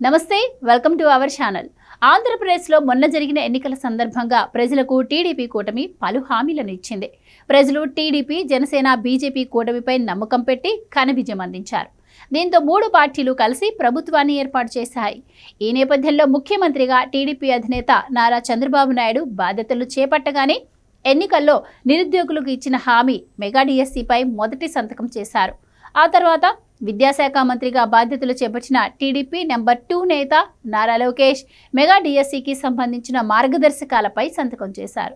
నమస్తే welcome to our channel. ఆంధ్రప్రదేశ్లో మొన్న జరిగిన ఎన్నికల సందర్భంగా ప్రజలకు టీడీపీ కూటమి పలు హామీలను ఇచ్చింది. ప్రజలు టీడీపీ జనసేన బీజేపీ కూటమిపై నమ్మకం పెట్టి ఘనవిజయం అందించారు. దీంతో మూడు పార్టీలు కలిసి ప్రభుత్వాన్ని ఏర్పాటు చేశాయి. ఈ నేపథ్యంలో ముఖ్యమంత్రిగా టీడీపీ అధినేత నారా చంద్రబాబు నాయుడు బాధ్యతలు చేపట్టగానే ఎన్నికల్లో నిరుద్యోగులకు ఇచ్చిన హామీ మెగా డిఎస్సిపై మొదటి సంతకం చేశారు. ఆ తర్వాత విద్యాశాఖ మంత్రిగా బాధ్యతలు చేపట్టిన టీడీపీ నెంబర్ టూ నేత నారా లోకేష్ మెగా డిఎస్సికి సంబంధించిన మార్గదర్శకాలపై సంతకం చేశారు.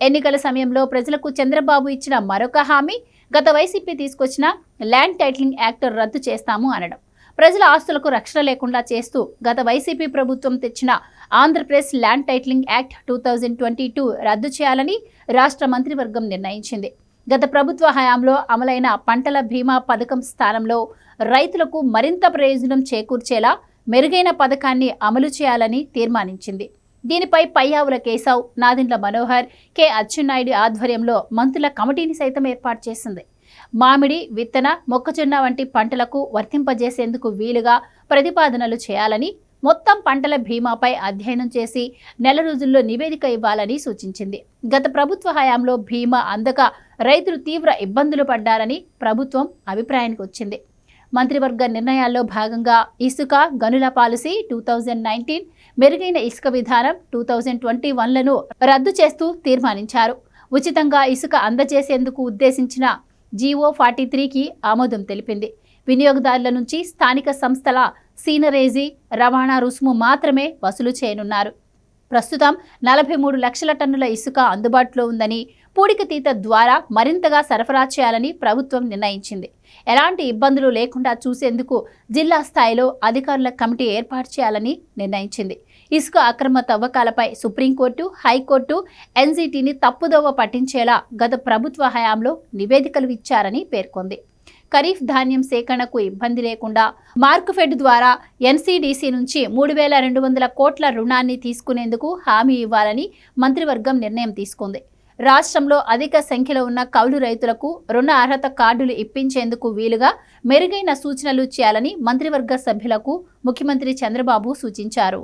ఎన్నికల సమయంలో ప్రజలకు చంద్రబాబు ఇచ్చిన మరొక హామీ గత వైసీపీ తీసుకొచ్చిన ల్యాండ్ టైటిలింగ్ యాక్ట్ రద్దు చేస్తాము అనడం. ప్రజల ఆస్తులకు రక్షణ లేకుండా చేస్తూ గత వైసీపీ ప్రభుత్వం తెచ్చిన Andhra Pradesh land titling act two thousand twenty two రద్దు చేయాలని రాష్ట్ర మంత్రివర్గం నిర్ణయించింది. గత ప్రభుత్వ హయాంలో అమలైన పంటల బీమా పథకం స్థానంలో రైతులకు మరింత ప్రయోజనం చేకూర్చేలా మెరుగైన పథకాన్ని అమలు చేయాలని తీర్మానించింది. దీనిపై పయ్యావుల కేశవ్ నాదిండ్ల మనోహర్ కె. అచ్చెన్నాయుడు ఆధ్వర్యంలో మంత్రుల కమిటీని సైతం ఏర్పాటు చేసింది. మామిడి విత్తన మొక్కజొన్న వంటి పంటలకు వర్తింపజేసేందుకు వీలుగా ప్రతిపాదనలు చేయాలని మొత్తం పంటల బీమాపై అధ్యయనం చేసి నెల రోజుల్లో నివేదిక ఇవ్వాలని సూచించింది. గత ప్రభుత్వ హయాంలో బీమా అందక రైతులు తీవ్ర ఇబ్బందులు పడ్డారని ప్రభుత్వం అభిప్రాయానికి వచ్చింది మంత్రివర్గ నిర్ణయాల్లో భాగంగా ఇసుక గనుల పాలసీ టూ థౌజండ్ నైన్టీన్ మెరుగైన ఇసుక విధానం టూ థౌజండ్ ట్వంటీ వన్లను రద్దు చేస్తూ తీర్మానించారు. ఉచితంగా ఇసుక అందజేసేందుకు ఉద్దేశించిన జీవో ఫార్టీ త్రీకి ఆమోదం తెలిపింది. వినియోగదారుల నుంచి స్థానిక సంస్థల సీనరేజీ రవాణా రుసుము మాత్రమే వసూలు చేయనున్నారు. ప్రస్తుతం నలభై మూడు లక్షల టన్నుల ఇసుక అందుబాటులో ఉందని పూడికతీత ద్వారా మరింతగా సరఫరా చేయాలని ప్రభుత్వం నిర్ణయించింది. ఎలాంటి ఇబ్బందులు లేకుండా చూసేందుకు జిల్లా స్థాయిలో అధికారుల కమిటీ ఏర్పాటు చేయాలని నిర్ణయించింది. ఇసుక అక్రమ తవ్వకాలపై సుప్రీంకోర్టు హైకోర్టు ఎన్జీటీని తప్పుదోవ పట్టించేలా గత ప్రభుత్వ హయాంలో నివేదికలు ఇచ్చారని పేర్కొంది. ఖరీఫ్ ధాన్యం సేకరణకు ఇబ్బంది లేకుండా మార్కుఫెడ్ ద్వారా ఎన్సీడీసీ నుంచి మూడు వేల రెండు వందల కోట్ల రుణాన్ని తీసుకునేందుకు హామీ ఇవ్వాలని మంత్రివర్గం నిర్ణయం తీసుకుంది. రాష్ట్రంలో అధిక సంఖ్యలో ఉన్న కౌలు రైతులకు రుణ అర్హత కార్డులు ఇప్పించేందుకు వీలుగా మెరుగైన సూచనలు చేయాలని మంత్రివర్గ సభ్యులకు ముఖ్యమంత్రి చంద్రబాబు సూచించారు.